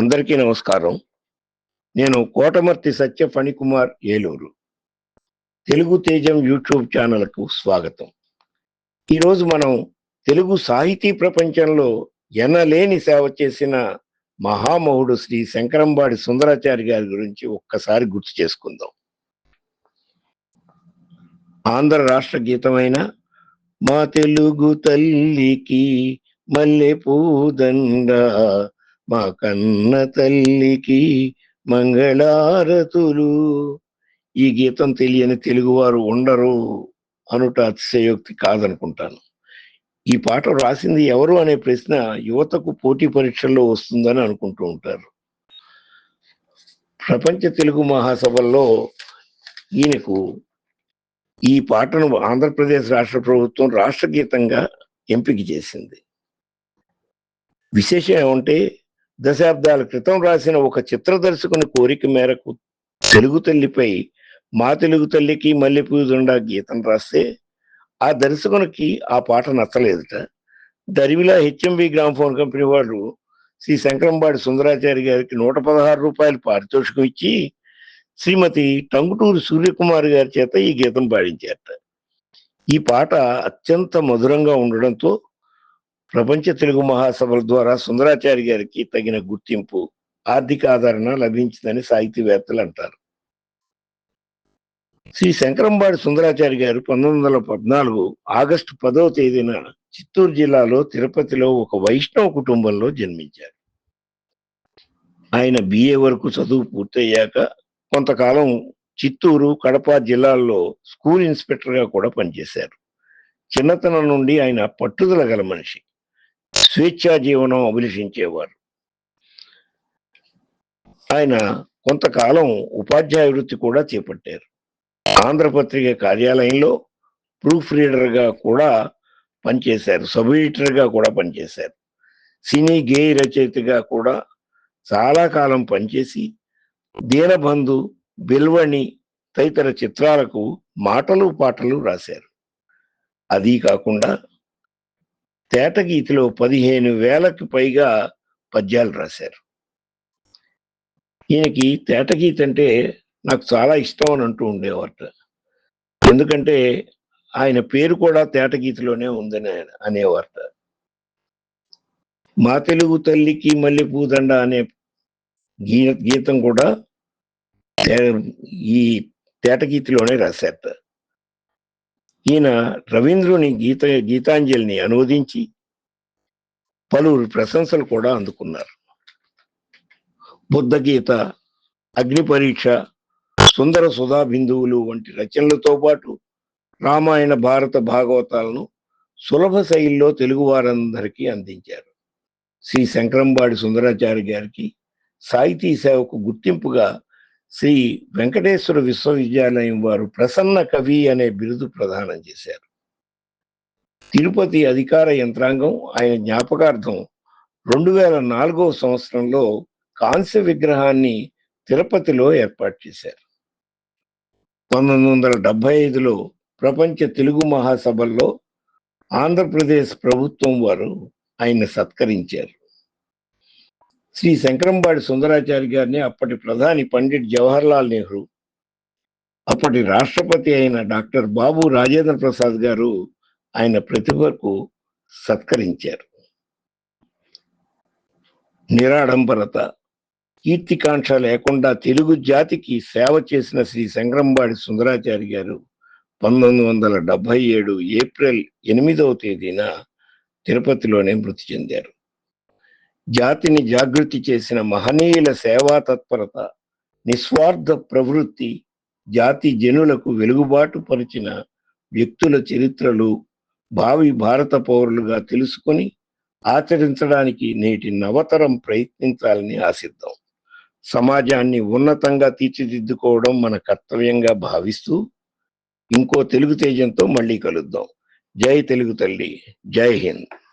అందరికీ నమస్కారం. నేను కోటమర్తి సత్య ఫణికుమార్ ఏలూరు. తెలుగు తేజం యూట్యూబ్ ఛానల్కు స్వాగతం. ఈరోజు మనం తెలుగు సాహితీ ప్రపంచంలో ఎనలేని సేవ చేసిన మహామహుడు శ్రీ శంకరంబాడి సుందరాచారి గారి గురించి ఒక్కసారి గుర్తు చేసుకుందాం. ఆంధ్ర రాష్ట్ర గీతమైన మా తెలుగు తల్లికి మల్లె పూదండ మా కన్న తల్లికి మంగళారతులు. ఈ గీతం తెలియని తెలుగువారు ఉండరు అనుట అతిశయోక్తి కాదనుకుంటాను. ఈ పాట రాసింది ఎవరు అనే ప్రశ్న యువతకు పోటీ పరీక్షల్లో వస్తుందని అనుకుంటూ ఉంటారు. ప్రపంచ తెలుగు మహాసభల్లో ఈయనకు ఈ పాటను ఆంధ్రప్రదేశ్ రాష్ట్ర ప్రభుత్వం రాష్ట్ర గీతంగా ఎంపిక చేసింది. విశేషం ఏమంటే దశాబ్దాల క్రితం రాసిన ఒక చిత్ర దర్శకుని కోరిక మేరకు తెలుగు తల్లిపై మా తెలుగు తల్లికి మల్లెపూజుండా గీతం రాస్తే ఆ దర్శకునికి ఆ పాట నచ్చలేదుట. దరివిలా హెచ్ఎంవి గ్రామ్ఫోన్ కంపెనీ వాళ్ళు శ్రీ శంకరంబాడి సుందరాచారి గారికి నూట పదహారు రూపాయలు పారితోషికం ఇచ్చి శ్రీమతి టంగుటూరు సూర్యకుమార్ గారి చేత ఈ గీతం పాడించారట. ఈ పాట అత్యంత మధురంగా ఉండడంతో ప్రపంచ తెలుగు మహాసభల ద్వారా సుందరాచారి గారికి తగిన గుర్తింపు ఆర్థిక ఆదరణ లభించిందని సాహితీవేత్తలు అంటారు. శ్రీ శంకరంబాడి సుందరాచారి గారు పంతొమ్మిది వందల పద్నాలుగు ఆగస్టు పదవ తేదీన చిత్తూరు జిల్లాలో తిరుపతిలో ఒక వైష్ణవ కుటుంబంలో జన్మించారు. ఆయన బిఏ వరకు చదువు పూర్తయ్యాక కొంతకాలం చిత్తూరు కడప జిల్లాల్లో స్కూల్ ఇన్స్పెక్టర్గా కూడా పనిచేశారు. చిన్నతనం నుండి ఆయన పట్టుదల గల మనిషి. స్వేచ్ఛా జీవనం అభిలషించేవారు. ఆయన కొంతకాలం ఉపాధ్యాయ వృత్తి కూడా చేపట్టారు. ఆంధ్రపత్రిక కార్యాలయంలో ప్రూఫ్ రీడర్గా కూడా పనిచేశారు. సబ్ ఎడిటర్గా కూడా పనిచేశారు. సినీ గేయ రచయితగా కూడా చాలా కాలం పనిచేసి దీనబంధు బిల్వణి తదితర చిత్రాలకు మాటలు పాటలు రాశారు. అది కాకుండా తేటగీతిలో పదిహేను వేలకు పైగా పద్యాలు రాశారు. ఈయనకి తేటగీతి అంటే నాకు చాలా ఇష్టం అని అంటూ ఉండేవాట ఎందుకంటే ఆయన పేరు కూడా తేటగీతిలోనే ఉందని ఆయన అనేవారట. మా తెలుగు తల్లికి మల్లెపూదండ అనే గీ గీతం కూడా ఈ తేటగీతిలోనే రాశారట. ఈయన రవీంద్రుని గీత గీతాంజలిని అనువదించి పలువురు ప్రశంసలు కూడా అందుకున్నారు. బుద్ధ గీత అగ్ని పరీక్ష సుందర సుధా బిందువులు వంటి రచనలతో పాటు రామాయణ భారత భాగవతాలను సులభ శైలిలో తెలుగు వారందరికీ అందించారు. శ్రీ శంకరంబాడి సుందరాచారి గారికి సాహితీ సేవకు గుర్తింపుగా శ్రీ వెంకటేశ్వర విశ్వవిద్యాలయం వారు ప్రసన్న కవి అనే బిరుదు ప్రదానం చేశారు. తిరుపతి అధికార యంత్రాంగం ఆయన జ్ఞాపకార్థం రెండు వేల నాలుగవ సంవత్సరంలో కాంస్య విగ్రహాన్ని తిరుపతిలో ఏర్పాటు చేశారు. పంతొమ్మిది వందల డెబ్బై ఐదులో ప్రపంచ తెలుగు మహాసభల్లో ఆంధ్రప్రదేశ్ ప్రభుత్వం వారు ఆయన సత్కరించారు. శ్రీ శంకరంబాడి సుందరాచారి గారిని అప్పటి ప్రధాని పండిట్ జవహర్లాల్ నెహ్రూ అప్పటి రాష్ట్రపతి అయిన డాక్టర్ బాబు రాజేంద్ర ప్రసాద్ గారు ఆయన ప్రతిభకు సత్కరించారు. నిరాడంబరత కీర్తికాంక్ష లేకుండా తెలుగు జాతికి సేవ చేసిన శ్రీ శంకరంబాడి సుందరాచారి గారు పంతొమ్మిది వందల డెబ్భై ఏడు ఏప్రిల్ ఎనిమిదవ తేదీన తిరుపతిలోనే మృతి చెందారు. జాతిని జాగృతి చేసిన మహనీయుల సేవా తత్పరత నిస్వార్థ ప్రవృత్తి జాతి జనులకు వెలుగుబాటు పరిచిన వ్యక్తుల చరిత్రలు భావి భారత పౌరులుగా తెలుసుకొని ఆచరించడానికి నేటి నవతరం ప్రయత్నించాలని ఆశిద్దాం. సమాజాన్ని ఉన్నతంగా తీర్చిదిద్దుకోవడం మన కర్తవ్యంగా భావిస్తూ ఇంకో తెలుగు తేజంతో మళ్ళీ కలుద్దాం. జై తెలుగు తల్లి జై హింద్.